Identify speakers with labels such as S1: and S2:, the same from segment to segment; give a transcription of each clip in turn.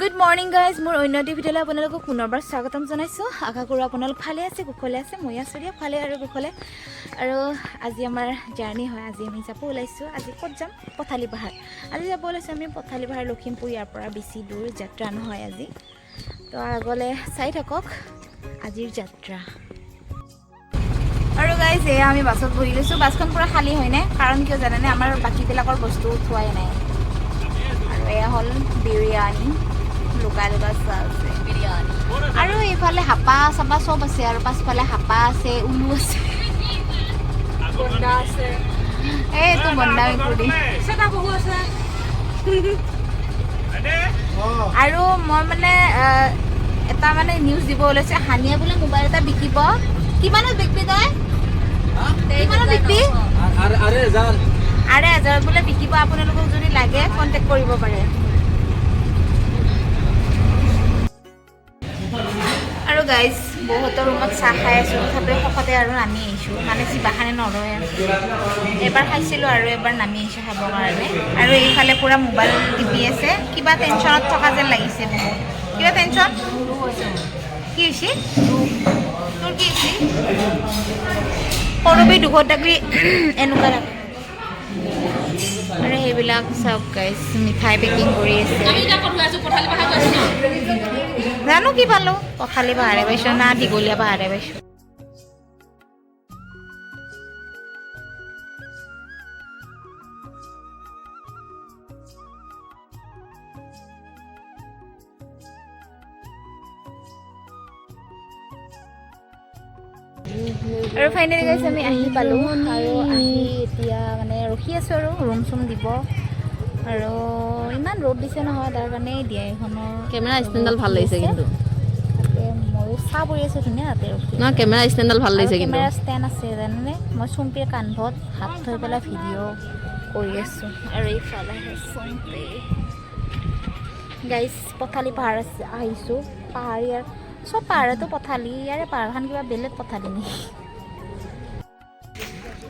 S1: Good morning guys মোৰ অন্য অন্যটি ভিডিঅ'লৈ আপোনালোকক পুনৰবাৰ স্বাগতম জনাইছোঁ। আশা কৰোঁ আপোনালোক ভালে আছে, কুশলে আছে মই আছোঁ দিয়া, ভালে আৰু কুশলে। আৰু আজি আমাৰ জাৰ্ণি হয়, আজি আমি যাব ওলাইছোঁ। আজি ক'ত যাম? পথালি পাহাৰ। আজি যাব ওলাইছোঁ আমি পথালি পাহাৰ, লখিমপুৰ, ইয়াৰ পৰা বেছি দূৰ যাত্ৰা নহয় আজি। তো আগলৈ চাই থাকক আজিৰ যাত্ৰা। আৰু গাইজ এয়া আমি বাছত বহি লৈছোঁ। বাছখন পূৰা খালী হয়নে কাৰণ কিয় জানেনে, আমাৰ বাকীবিলাকৰ বস্তু উঠোৱাই নাই। আৰু এয়া হ'ল বিৰিয়ানী। লুকা লুকা আছে। আৰু এইফালে হাপা চাপা চব আছে আৰু পাছফালে হাপা আছে উলু আছে। এইটো বন্দা মেকুৰী।
S2: চেতা বহু আছে
S1: আৰু মই মানে এটা মানে নিউজ দিব ওলাইছে হানিয়ে বোলে মোবাইল এটা বিকিব। কিমানত বিকবি তই? কিমানত বিকবি? আৰে হাজাৰত বোলে বিকিব আপোনালোকক যদি লাগে কণ্টেক্ট কৰিব পাৰে। গাইজ বহুতৰ ৰুমত চাহ খাই আছোঁ। তথাপিও শকতে আৰু নামি আহিছোঁ। মানে জিভাখানে নৰয় এবাৰ খাইছিলোঁ আৰু এবাৰ নামি আহিছোঁ খাবৰ কাৰণে। আৰু এইফালে পূৰা মোবাইল টিপি আছে। কিবা টেনশ্যনত থকা যেন লাগিছে বহুত কিবা টেনশ্যন কি হৈছে? তোৰ কি হৈছে? সৰুবি দুশ টাকৰি এনেকুৱা থাকে আৰু সেইবিলাক চাওক গাইজ মিঠাই পেকিং কৰি আছে। জানো কি পালো পখালি পাহাৰে পাইছোঁ না দীঘলীয়া পাহাৰে পাইছোঁ। আৰু ফাইনেলি গাইছে আমি আহি পালোঁ। আৰু আহি এতিয়া মানে ৰখি আছোঁ আৰু ৰুম চুম দিব। আৰু ইমান ৰ'দ দিছে নহয় তাৰ কাৰণে দিয়া এইখনৰ
S3: কেমেৰা ষ্টেণ্ডডাল ভালো লাগিছে কিন্তু।
S1: ময়ো চাহ পৰি আছোঁ ধুনীয়া তাতে ৰখি।
S3: নহয় কেমেৰা ষ্টেণ্ডডাল ভালো লাগিছে কিন্তু।
S1: কেমেৰা ষ্টেণ্ড আছে জানেনে? মই চুম্পীৰ কান্ধত হাত থৈ পেলাই ভিডিঅ' কৰি আছোঁ। আৰু এইফালে চুম্পী। গাইজ পথালি পাহাৰ আহিছোঁ। পাহাৰীয়াৰ চব পাহাৰতো পথালি ইয়াৰে পাহাৰখন কিবা বেলেগ পথালি নেকি?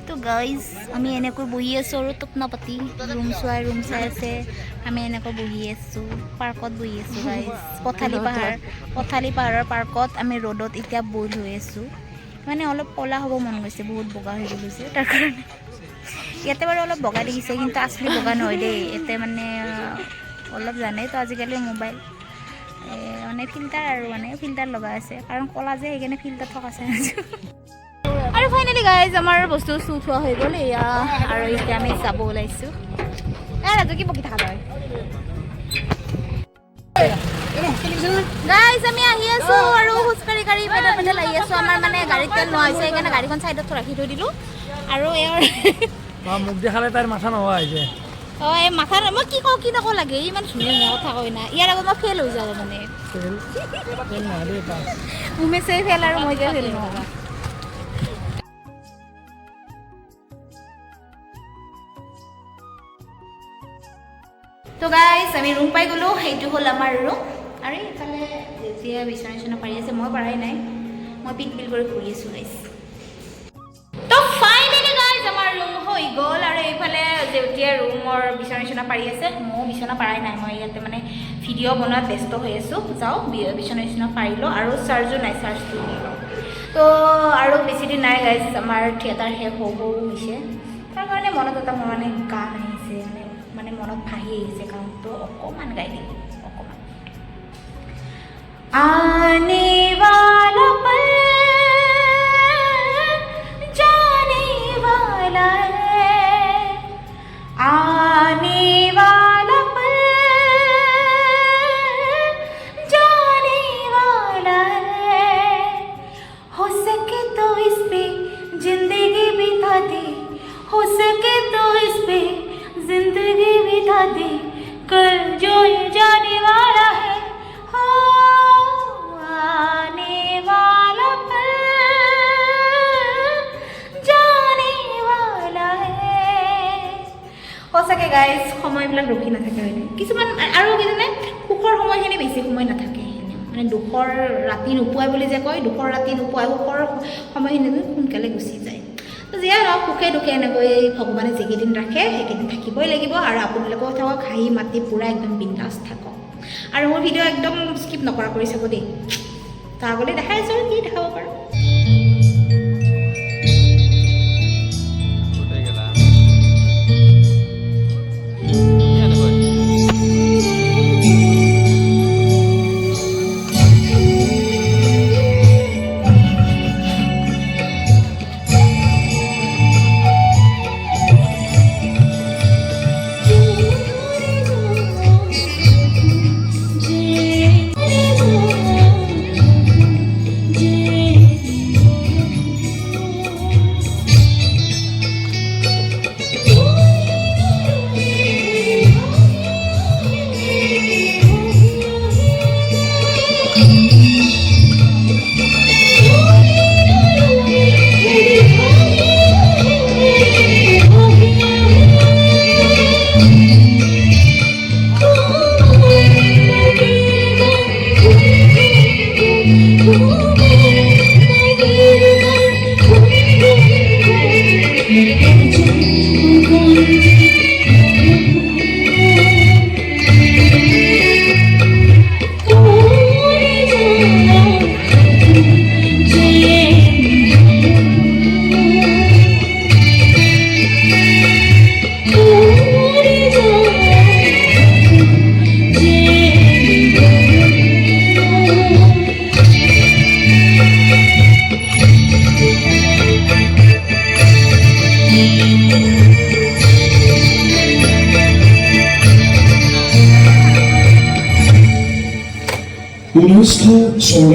S1: তো গাইজ আমি এনেকৈ বহি আছোঁ আৰু টোপনা পাতি ৰুম চোৱাই ৰুম চাই আছে। আমি এনেকৈ বহি আছোঁ পাৰ্কত বহি আছোঁ গাইজ পথালি পাহাৰ পথালি পাহাৰৰ পাৰ্কত আমি ৰ'দত এতিয়া বইল হৈ আছোঁ। মানে অলপ ক'লা হ'ব মন গৈছে বহুত বগা হৈ গৈছে তাৰ কাৰণে। ইয়াতে বাৰু অলপ বগা দেখিছে কিন্তু আচলি বগা নহয় দেই। ইয়াতে মানে অলপ জানেই তো আজিকালি মোবাইল মানে ফিল্টাৰ আৰু মানে ফিল্টাৰ লগাই আছে। কাৰণ ক'লা যে সেইকাৰণে ফিল্টাৰ থকা আছোঁ। আৰু ফাইনেলি গাইজ আমাৰ বস্তু চস্তু উঠোৱা হৈ গ'ল। এয়া আৰু এতিয়া আমি যাব ওলাইছোঁ। এ ৰাজু কি বকি থকা গাইজ আমি আহি আছোঁ আৰু খোজকাঢ়ি কাঢ়ি পেডেল পেডেল আহি আছোঁ। আমাৰ মানে গাড়ীত তেল নোহোৱা হৈছে সেইকাৰণে গাড়ীখন ছাইডত ৰাখি থৈ দিলোঁ। আৰু এওঁৰ
S4: বা মোক দেখালে তাইৰ মাথা নোহোৱা হৈছে।
S1: অঁ এই মাথা মই কি কওঁ কি নকওঁ লাগে? ইমান ধুনীয়া ধুনীয়া কথা কয় না। ইয়াৰ আগত মই ফেইল হৈ যাওঁ মানে। উমেশে ফেইল আৰু মই কিয় ফেইল নহ'ব তো গাইজ আমি ৰুম পাই গ'লোঁ সেইটো হ'ল আমাৰ ৰুম আৰু এইফালে যেতিয়া বিচনা চিচনা পাৰি আছে মই পাৰাই নাই। মই পিট পিল কৰি ফুৰি আছোঁ গাইজ ৰুমৰ বিচনা চিচনা পাৰি আছে, ময়ো বিচনা পাৰাই নাই, মই ইয়াতে মানে ভিডিঅ' বনোৱাত ব্যস্ত হৈ আছোঁ। যাওঁ, বি- বিচনা পাৰি লওঁ, আৰু চাৰ্জো নাই চাৰ্জটো তো, আৰু বেছিদিন নাই গাইজ আমাৰ থিয়েটাৰ শেষ হওঁ হৈছে। তাৰ কাৰণে মনত এটা মোৰ মানে গান আহিছে মানে মানে মনত ভাহি আহিছে গানটো অকণমান গাই দিম অকণমান आने সঁচাকৈ গাইজ সময়বিলাক ৰখি নাথাকে হয়নে কিছুমান আৰু কি জানে সুখৰ সময়খিনি বেছি সময় নাথাকে। মানে দুখৰ ৰাতি নোপোৱাই বুলি যে কয় দুখৰ ৰাতি নোপোৱাই সুখৰ সময়খিনি সোনকালে গুচি যায়। যিয়ে নহওক সুখে দুখে এনেকৈ ভগৱানে যিকেইদিন ৰাখে সেইকেইদিন থাকিবই লাগিব আৰু আপোনালোকেও থাকক হাঁহি মাতি পূৰা একদম বিন্দাছ থাকক। আৰু মোৰ ভিডিঅ' একদম স্কিপ নকৰা কৰি চাব দেই। তো আগলৈ দেখাই আছোঁ আৰু কি দেখাব পাৰোঁ।
S5: Muslim surrounding